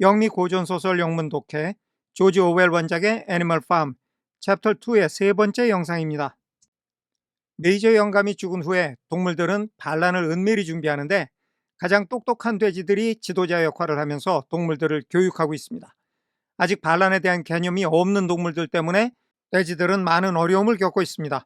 영미 고전소설 영문 독해 조지 오웰 원작의 애니멀 팜 챕터 2의 세 번째 영상입니다. 메이저 영감이 죽은 후에 동물들은 반란을 은밀히 준비하는데 가장 똑똑한 돼지들이 지도자 역할을 하면서 동물들을 교육하고 있습니다. 아직 반란에 대한 개념이 없는 동물들 때문에 돼지들은 많은 어려움을 겪고 있습니다.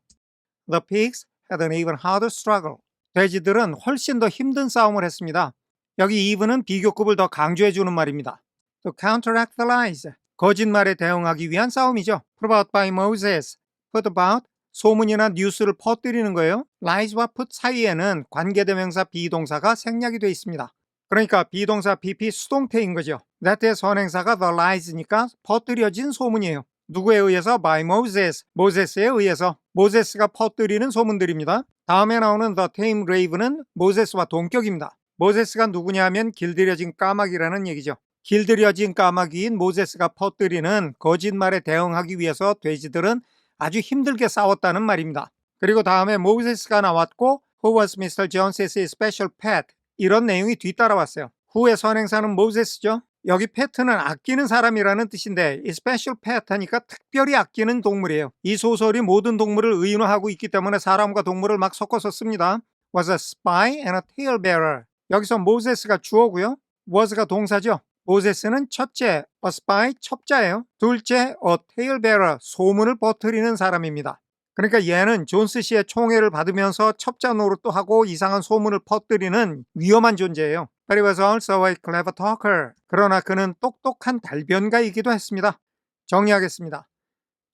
The pigs had an even harder struggle. 돼지들은 훨씬 더 힘든 싸움을 했습니다. 여기 even은 비교급을 더 강조해주는 말입니다. To counteract the lies. 거짓말에 대응하기 위한 싸움이죠. Put about by Moses. Put about 소문이나 뉴스를 퍼뜨리는 거예요. lies와 put 사이에는 관계대명사 비동사가 생략이 되어 있습니다. 그러니까 비동사 PP 수동태인 거죠. that의 선행사가 the lies니까 퍼뜨려진 소문이에요. 누구에 의해서? by Moses. 모세스에 의해서. 모세스가 퍼뜨리는 소문들입니다. 다음에 나오는 the tame raven은 모세스와 동격입니다. 모세스가 누구냐 하면 길들여진 까마귀라는 얘기죠. 길들여진 까마귀인 모세스가 퍼뜨리는 거짓말에 대응하기 위해서 돼지들은 아주 힘들게 싸웠다는 말입니다. 그리고 다음에 모세스가 나왔고 Who was Mr. Jones's special pet? 이런 내용이 뒤따라왔어요. 후의 선행사는 모세스죠. 여기 페트는 아끼는 사람이라는 뜻인데 이 special pet 하니까 특별히 아끼는 동물이에요. 이 소설이 모든 동물을 의인화하고 있기 때문에 사람과 동물을 막 섞어서 씁니다. was a spy and a talebearer. 여기서 모세스가 주어고요. was가 동사죠. 모세스는 첫째, spy, 첩자예요. 둘째, a talebearer, 소문을 퍼뜨리는 사람입니다. 그러니까 얘는 존스 씨의 총애를 받으면서 첩자 노릇도 하고 이상한 소문을 퍼뜨리는 위험한 존재예요. Was also a clever talker. 그러나 그는 똑똑한 달변가이기도 했습니다. 정리하겠습니다.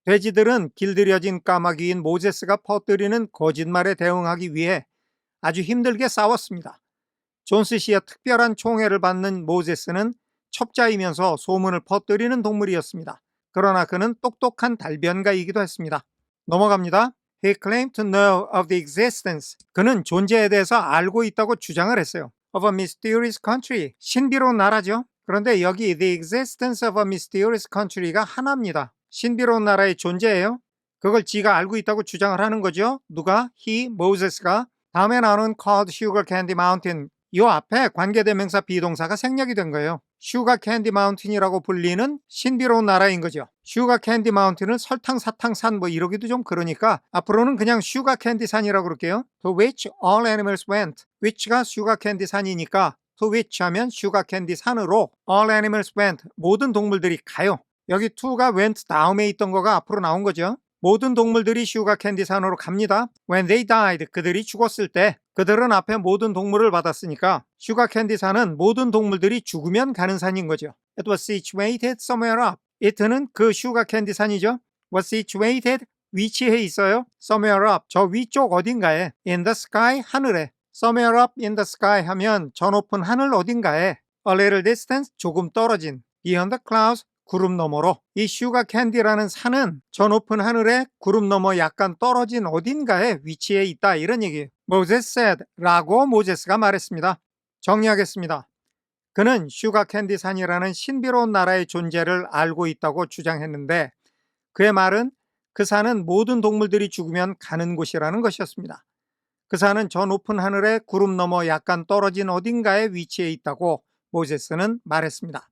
돼지들은 길들여진 까마귀인 모세스가 퍼뜨리는 거짓말에 대응하기 위해 아주 힘들게 싸웠습니다. 존스 씨의 특별한 총애를 받는 모세스는 첩자이면서 소문을 퍼뜨리는 동물이었습니다. 그러나 그는 똑똑한 달변가이기도 했습니다. 넘어갑니다. He claimed to know of the existence. 그는 존재에 대해서 알고 있다고 주장을 했어요. Of a mysterious country. 신비로운 나라죠. 그런데 여기 the existence of a mysterious country가 하나입니다. 신비로운 나라의 존재예요. 그걸 지가 알고 있다고 주장을 하는 거죠. 누가? He, Moses가. 다음에 나오는 called Sugar Candy Mountain. 이 앞에 관계대명사 비동사가 생략이 된 거예요. 슈가 캔디 마운틴이라고 불리는 신비로운 나라인 거죠. 슈가 캔디 마운틴은 설탕, 사탕, 산 뭐 이러기도 좀 그러니까 앞으로는 그냥 슈가 캔디 산이라고 그럴게요. To which all animals went. which가 슈가 캔디 산이니까 to which 하면 슈가 캔디 산으로 all animals went. 모든 동물들이 가요. 여기 to가 went 다음에 있던 거가 앞으로 나온 거죠. 모든 동물들이 슈가 캔디 산으로 갑니다. When they died, 그들이 죽었을 때 그들은 앞에 모든 동물을 받았으니까 슈가 캔디 산은 모든 동물들이 죽으면 가는 산인 거죠. It was situated somewhere up. it는 그 슈가 캔디 산이죠. was situated 위치해 있어요. somewhere up 저 위쪽 어딘가에 in the sky 하늘에 somewhere up in the sky 하면 저 높은 하늘 어딘가에 a little distance 조금 떨어진 beyond the clouds 구름 너머로 이 슈가 캔디라는 산은 저 높은 하늘에 구름 너머 약간 떨어진 어딘가에 위치해 있다 이런 얘기예요. Moses said 라고 모제스가 말했습니다. 정리하겠습니다. 그는 슈가 캔디 산이라는 신비로운 나라의 존재를 알고 있다고 주장했는데 그의 말은 그 산은 모든 동물들이 죽으면 가는 곳이라는 것이었습니다. 그 산은 저 높은 하늘에 구름 너머 약간 떨어진 어딘가에 위치해 있다고 모제스는 말했습니다.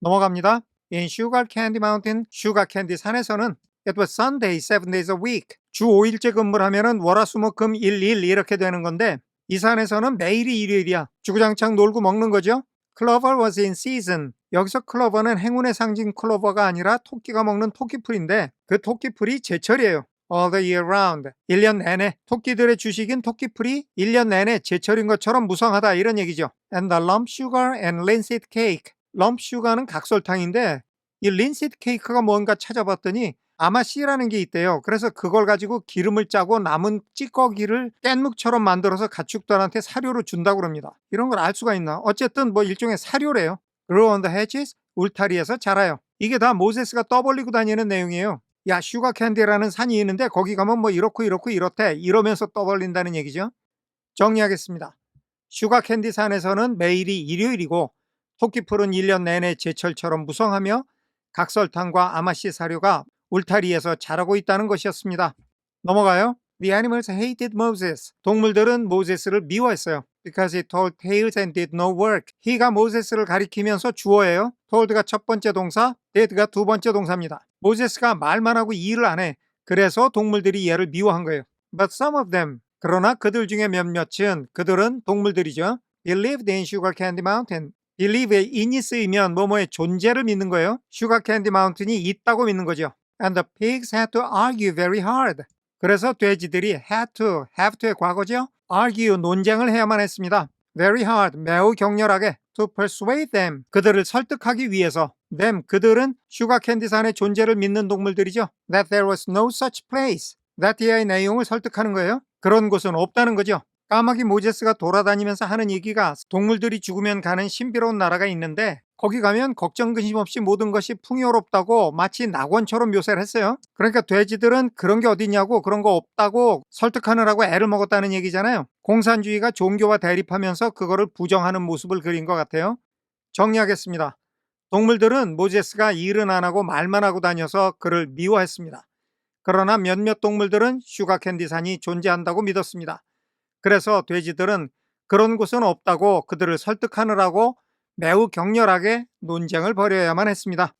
넘어갑니다. In Sugar Candy Mountain, 슈가 캔디 산에서는 It was Sunday, seven days a week. 주 5일째 근무를 하면은 월화수목금 1, 1 이렇게 되는 건데 이 산에서는 매일이 일요일이야. 주구장창 놀고 먹는 거죠. Clover was in season. 여기서 클로버는 행운의 상징 클로버가 아니라 토끼가 먹는 토끼풀인데 그 토끼풀이 제철이에요. All the year round. 1년 내내. 토끼들의 주식인 토끼풀이 1년 내내 제철인 것처럼 무성하다 이런 얘기죠. And the lump sugar and linseed cake. 럼프 슈가는 각설탕인데 이 린시드 케이크가 뭔가 찾아봤더니 아마 씨라는 게 있대요. 그래서 그걸 가지고 기름을 짜고 남은 찌꺼기를 깻묵처럼 만들어서 가축들한테 사료로 준다고 합니다. 이런 걸 알 수가 있나? 어쨌든 뭐 일종의 사료래요. Grow on the hedges, 울타리에서 자라요. 이게 다 모세스가 떠벌리고 다니는 내용이에요. 야 슈가 캔디라는 산이 있는데 거기 가면 뭐 이렇고 이렇고 이렇대 이러면서 떠벌린다는 얘기죠. 정리하겠습니다. 슈가 캔디 산에서는 매일이 일요일이고 토끼풀은 1년 내내 제철처럼 무성하며 각설탕과 아마씨 사료가 울타리에서 자라고 있다는 것이었습니다. 넘어가요. The animals hated Moses. 동물들은 모세스를 미워했어요. because he told tales and did no work. he가 모세스를 가리키면서 주어예요. told가 첫 번째 동사, did가 두 번째 동사입니다. 모세스가 말만 하고 일을 안 해. 그래서 동물들이 얘를 미워한 거예요. But some of them, 그러나 그들 중에 몇몇은 그들은 동물들이죠. believed in Sugar Candy Mountain. Believe에 in이 쓰이면 뭐뭐의 존재를 믿는 거예요. Sugar Candy Mountain이 있다고 믿는 거죠. And the pigs had to argue very hard. 그래서 돼지들이 had to, have to의 과거죠. argue, 논쟁을 해야만 했습니다. very hard, 매우 격렬하게 to persuade them, 그들을 설득하기 위해서 them, 그들은 슈가 캔디산의 존재를 믿는 동물들이죠. that there was no such place. that의 내용을 설득하는 거예요. 그런 곳은 없다는 거죠. 까마귀 모제스가 돌아다니면서 하는 얘기가 동물들이 죽으면 가는 신비로운 나라가 있는데 거기 가면 걱정 근심 없이 모든 것이 풍요롭다고 마치 낙원처럼 묘사를 했어요. 그러니까 돼지들은 그런 게 어딨냐고 그런 거 없다고 설득하느라고 애를 먹었다는 얘기잖아요. 공산주의가 종교와 대립하면서 그거를 부정하는 모습을 그린 것 같아요. 정리하겠습니다. 동물들은 모제스가 일은 안 하고 말만 하고 다녀서 그를 미워했습니다. 그러나 몇몇 동물들은 슈가캔디산이 존재한다고 믿었습니다. 그래서 돼지들은 그런 곳은 없다고 그들을 설득하느라고 매우 격렬하게 논쟁을 벌여야만 했습니다.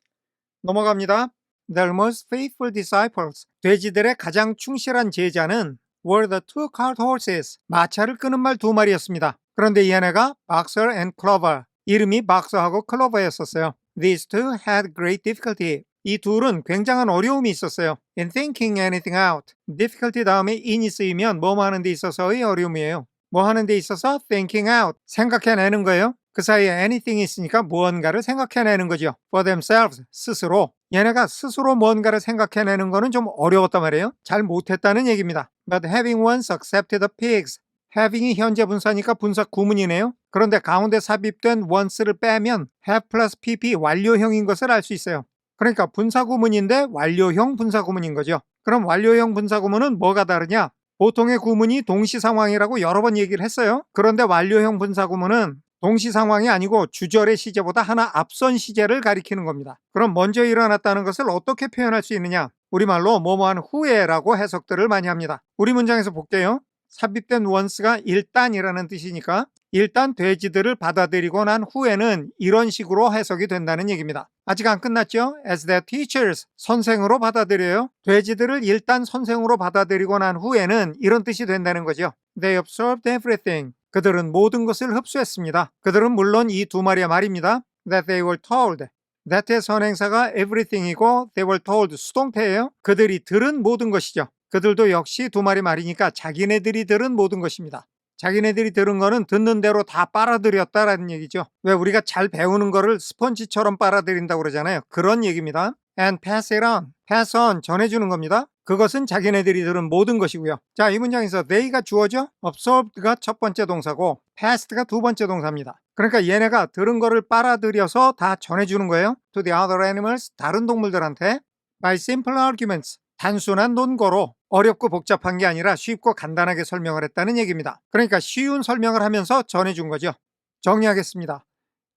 넘어갑니다. The most faithful disciples, 돼지들의 가장 충실한 제자는 were the two cart horses, 마차를 끄는 말 두 마리였습니다. 그런데 이 아내가 Boxer and Clover, 이름이 박서하고 클로버였었어요. These two had great difficulty. 이 둘은 굉장한 어려움이 있었어요. In thinking anything out. difficulty 다음에 in이 쓰이면 뭐뭐 하는 데 있어서의 어려움이에요. 뭐 하는 데 있어서 thinking out. 생각해내는 거예요. 그 사이에 anything이 있으니까 무언가를 생각해내는 거죠. For themselves, 스스로. 얘네가 스스로 뭔가를 생각해내는 거는 좀 어려웠단 말이에요. 잘 못했다는 얘기입니다. But having once accepted the pigs. having이 현재 분사니까 분사 구문이네요. 그런데 가운데 삽입된 once를 빼면 have plus pp 완료형인 것을 알 수 있어요. 그러니까 분사구문인데 완료형 분사구문인 거죠. 그럼 완료형 분사구문은 뭐가 다르냐? 보통의 구문이 동시 상황이라고 여러 번 얘기를 했어요. 그런데 완료형 분사구문은 동시 상황이 아니고 주절의 시제보다 하나 앞선 시제를 가리키는 겁니다. 그럼 먼저 일어났다는 것을 어떻게 표현할 수 있느냐? 우리말로 뭐뭐한 후에라고 해석들을 많이 합니다. 우리 문장에서 볼게요. 삽입된 once가 일단이라는 뜻이니까 일단 돼지들을 받아들이고 난 후에는 이런 식으로 해석이 된다는 얘기입니다. 아직 안 끝났죠? As their teachers, 선생으로 받아들여요. 돼지들을 일단 선생으로 받아들이고 난 후에는 이런 뜻이 된다는 거죠. They absorbed everything. 그들은 모든 것을 흡수했습니다. 그들은 물론 이 두 마리의 말입니다. That they were told. that의 선행사가 everything이고 they were told 수동태예요. 그들이 들은 모든 것이죠. 그들도 역시 두 마리 말이니까 자기네들이 들은 모든 것입니다. 자기네들이 들은 거는 듣는 대로 다 빨아들였다라는 얘기죠. 왜 우리가 잘 배우는 거를 스펀지처럼 빨아들인다고 그러잖아요. 그런 얘기입니다. And pass it on. pass on. 전해주는 겁니다. 그것은 자기네들이 들은 모든 것이고요. 자, 이 문장에서 they가 주어죠. absorbed가 첫 번째 동사고 passed가 두 번째 동사입니다. 그러니까 얘네가 들은 거를 빨아들여서 다 전해주는 거예요. to the other animals, 다른 동물들한테 by simple arguments, 단순한 논거로 어렵고 복잡한 게 아니라 쉽고 간단하게 설명을 했다는 얘기입니다. 그러니까 쉬운 설명을 하면서 전해준 거죠. 정리하겠습니다.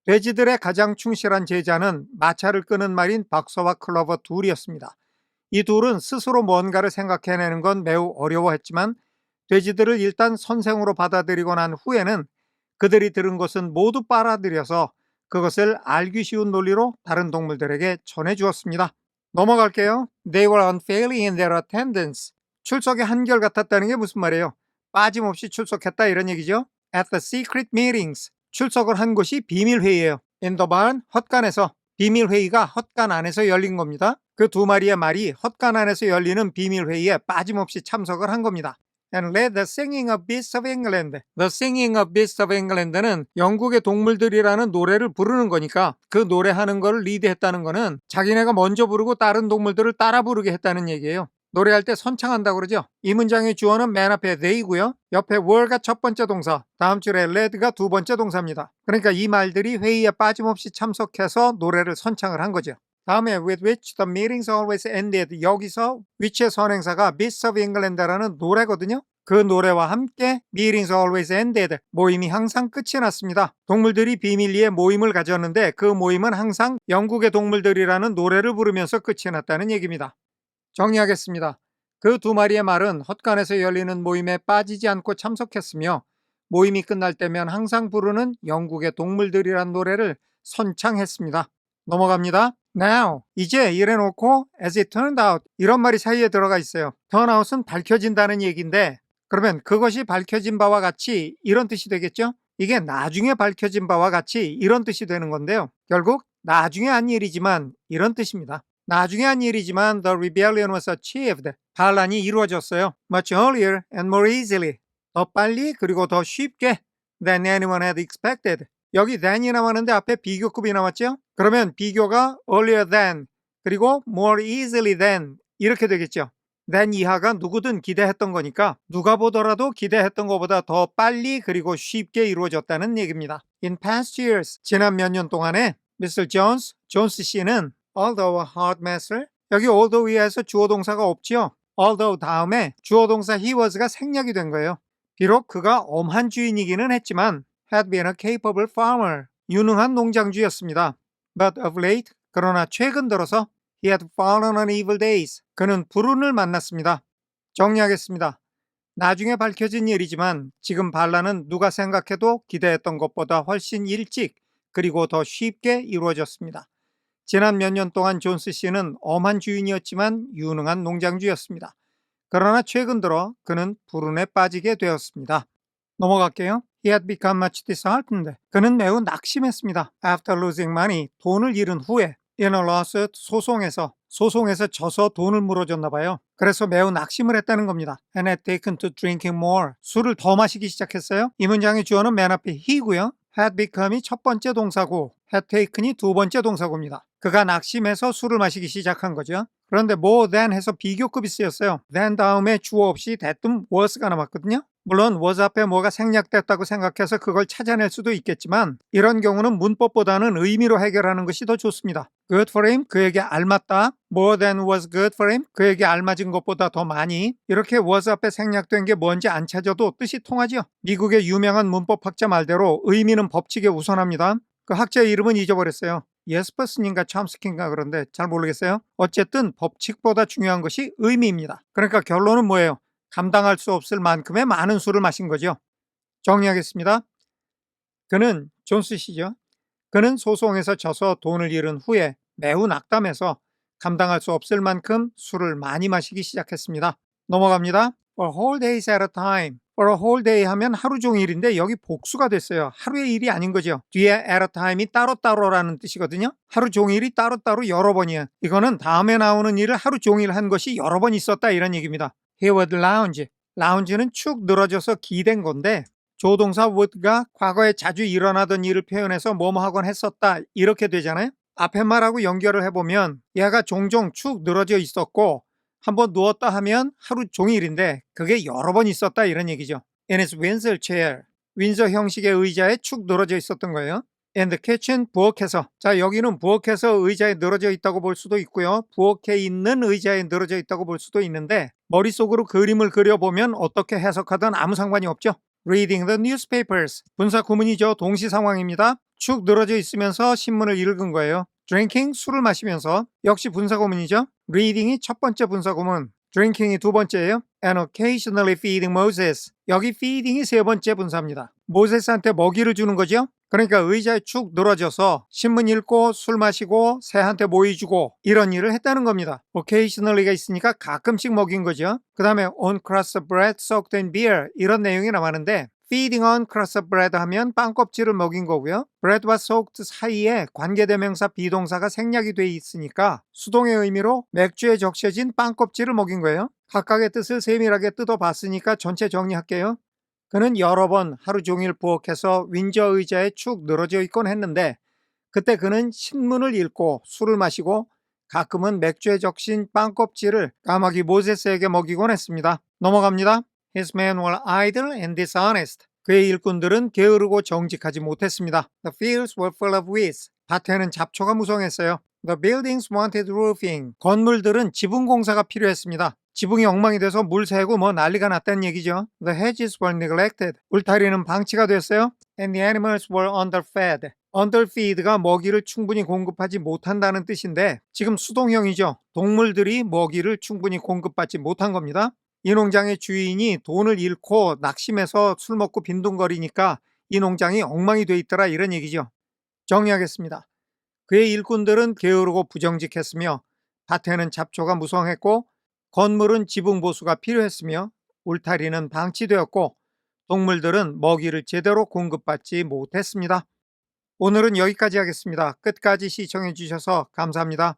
돼지들의 가장 충실한 제자는 마차를 끄는 말인 박서와 클로버 둘이었습니다. 이 둘은 스스로 뭔가를 생각해내는 건 매우 어려워했지만 돼지들을 일단 선생으로 받아들이고 난 후에는 그들이 들은 것은 모두 빨아들여서 그것을 알기 쉬운 논리로 다른 동물들에게 전해주었습니다. 넘어갈게요. They were unfailing in their attendance. 출석이 한결 같았다는 게 무슨 말이에요? 빠짐없이 출석했다 이런 얘기죠. At the secret meetings. 출석을 한 곳이 비밀회의예요. In the barn, 헛간에서. 비밀회의가 헛간 안에서 열린 겁니다. 그 두 마리의 말이 헛간 안에서 열리는 비밀회의에 빠짐없이 참석을 한 겁니다. And led the singing of beasts of England. The singing of beasts of England는 영국의 동물들이라는 노래를 부르는 거니까 그 노래하는 걸 리드했다는 거는 자기네가 먼저 부르고 다른 동물들을 따라 부르게 했다는 얘기예요. 노래할 때 선창한다고 그러죠. 이 문장의 주어는 맨 앞에 they고요. 옆에 were가 첫 번째 동사, 다음 줄에 led가 두 번째 동사입니다. 그러니까 이 말들이 회의에 빠짐없이 참석해서 노래를 선창을 한 거죠. 다음에 with which the meetings always ended 여기서 which의 선행사가 Beasts of England라는 노래거든요. 그 노래와 함께 meetings always ended 모임이 항상 끝이 났습니다. 동물들이 비밀리에 모임을 가졌는데 그 모임은 항상 영국의 동물들이라는 노래를 부르면서 끝이 났다는 얘기입니다. 정리하겠습니다. 그 두 마리의 말은 헛간에서 열리는 모임에 빠지지 않고 참석했으며 모임이 끝날 때면 항상 부르는 영국의 동물들이란 노래를 선창했습니다. 넘어갑니다. Now, 이제 이래놓고 as it turned out 이런 말이 사이에 들어가 있어요. turn out은 밝혀진다는 얘기인데 그러면 그것이 밝혀진 바와 같이 이런 뜻이 되겠죠? 이게 나중에 밝혀진 바와 같이 이런 뜻이 되는 건데요. 결국 나중에 한 일이지만 이런 뜻입니다. 나중에 한 일이지만 the rebellion was achieved. 반란이 이루어졌어요. much earlier and more easily. 더 빨리 그리고 더 쉽게 than anyone had expected. 여기 than이 나왔는데 앞에 비교급이 나왔죠? 그러면 비교가 earlier than 그리고 more easily than 이렇게 되겠죠. than 이하가 누구든 기대했던 거니까 누가 보더라도 기대했던 것보다 더 빨리 그리고 쉽게 이루어졌다는 얘기입니다. In past years, 지난 몇 년 동안에 Mr. Jones, 존스 씨는 although hard master 여기 although 위에서 주어 동사가 없지요. although 다음에 주어 동사 he was가 생략이 된 거예요. 비록 그가 엄한 주인이기는 했지만 had been a capable farmer 유능한 농장주였습니다. But of late 그러나 최근 들어서 he had fallen on evil days 그는 불운을 만났습니다. 정리하겠습니다. 나중에 밝혀진 일이지만 지금 반란은 누가 생각해도 기대했던 것보다 훨씬 일찍 그리고 더 쉽게 이루어졌습니다. 지난 몇 년 동안 존스 씨는 엄한 주인이었지만 유능한 농장주였습니다. 그러나 최근 들어 그는 불운에 빠지게 되었습니다. 넘어갈게요. He had become much disheartened. 그는 매우 낙심했습니다. After losing money, 돈을 잃은 후에 in a lawsuit, 소송에서 소송에서 져서 돈을 물어줬나 봐요. 그래서 매우 낙심을 했다는 겁니다. And had taken to drinking more. 술을 더 마시기 시작했어요. 이 문장의 주어는 맨 앞에 he고요. Had become이 첫 번째 동사고 had taken이 두 번째 동사고입니다. 그가 낙심해서 술을 마시기 시작한 거죠. 그런데 more than 해서 비교급이 쓰였어요. than 다음에 주어 없이 대뜸 was가 남았거든요. 물론 was 앞에 뭐가 생략됐다고 생각해서 그걸 찾아낼 수도 있겠지만 이런 경우는 문법보다는 의미로 해결하는 것이 더 좋습니다. Good for him 그에게 알맞다. more than was good for him 그에게 알맞은 것보다 더 많이 이렇게 was 앞에 생략된 게 뭔지 안 찾아도 뜻이 통하죠. 미국의 유명한 문법학자 말대로 의미는 법칙에 우선합니다. 그 학자의 이름은 잊어버렸어요. 예스퍼슨인가 참스킨가 그런데 잘 모르겠어요. 어쨌든 법칙보다 중요한 것이 의미입니다. 그러니까 결론은 뭐예요? 감당할 수 없을 만큼의 많은 술을 마신 거죠. 정리하겠습니다. 그는 존스 씨죠. 그는 소송에서 져서 돈을 잃은 후에 매우 낙담해서 감당할 수 없을 만큼 술을 많이 마시기 시작했습니다. 넘어갑니다. For whole days at a time. For a whole day 하면 하루 종일인데 여기 복수가 됐어요. 하루의 일이 아닌 거죠. 뒤에 at a time이 따로따로라는 뜻이거든요. 하루 종일이 따로따로 여러 번이에요. 이거는 다음에 나오는 일을 하루 종일 한 것이 여러 번 있었다 이런 얘기입니다. He would lounge. 라운지는 축 늘어져서 기댄 건데 조동사 would가 과거에 자주 일어나던 일을 표현해서 뭐뭐 하곤 했었다 이렇게 되잖아요. 앞에 말하고 연결을 해보면 얘가 종종 축 늘어져 있었고 한번 누웠다 하면 하루 종일인데 그게 여러 번 있었다 이런 얘기죠. In his Windsor chair. 윈서 형식의 의자에 축 늘어져 있었던 거예요. And the kitchen 부엌에서 자 여기는 부엌에서 의자에 늘어져 있다고 볼 수도 있고요. 부엌에 있는 의자에 늘어져 있다고 볼 수도 있는데 머릿속으로 그림을 그려보면 어떻게 해석하든 아무 상관이 없죠. Reading the newspapers. 분사 구문이죠. 동시 상황입니다. 축 늘어져 있으면서 신문을 읽은 거예요. Drinking 술을 마시면서 역시 분사 구문이죠. Reading이 첫 번째 분사 구문. Drinking이 두 번째예요. And occasionally feeding Moses. 여기 feeding이 세 번째 분사입니다. 모세스한테 먹이를 주는 거죠. 그러니까 의자에 축 늘어져서 신문 읽고 술 마시고 새한테 모이 주고 이런 일을 했다는 겁니다. occasionally가 있으니까 가끔씩 먹인 거죠. 그 다음에 on crust of bread soaked in beer 이런 내용이 남았는데 feeding on crust of bread 하면 빵 껍질을 먹인 거고요. bread와 soaked 사이에 관계대명사 비동사가 생략이 돼 있으니까 수동의 의미로 맥주에 적셔진 빵 껍질을 먹인 거예요. 각각의 뜻을 세밀하게 뜯어봤으니까 전체 정리할게요. 그는 여러 번 하루 종일 부엌에서 윈저 의자에 축 늘어져 있곤 했는데 그때 그는 신문을 읽고 술을 마시고 가끔은 맥주에 적신 빵 껍질을 까마귀 모세스에게 먹이곤 했습니다. 넘어갑니다. His men were idle and dishonest. 그의 일꾼들은 게으르고 정직하지 못했습니다. The fields were full of weeds. 밭에는 잡초가 무성했어요. The buildings wanted roofing. 건물들은 지붕 공사가 필요했습니다. 지붕이 엉망이 돼서 물 새고 뭐 난리가 났다는 얘기죠. The hedges were neglected. 울타리는 방치가 됐어요. And the animals were underfed. underfeed가 먹이를 충분히 공급하지 못한다는 뜻인데 지금 수동형이죠. 동물들이 먹이를 충분히 공급받지 못한 겁니다. 이 농장의 주인이 돈을 잃고 낙심해서 술 먹고 빈둥거리니까 이 농장이 엉망이 돼 있더라 이런 얘기죠. 정리하겠습니다. 그의 일꾼들은 게으르고 부정직했으며 밭에는 잡초가 무성했고 건물은 지붕 보수가 필요했으며 울타리는 방치되었고 동물들은 먹이를 제대로 공급받지 못했습니다. 오늘은 여기까지 하겠습니다. 끝까지 시청해 주셔서 감사합니다.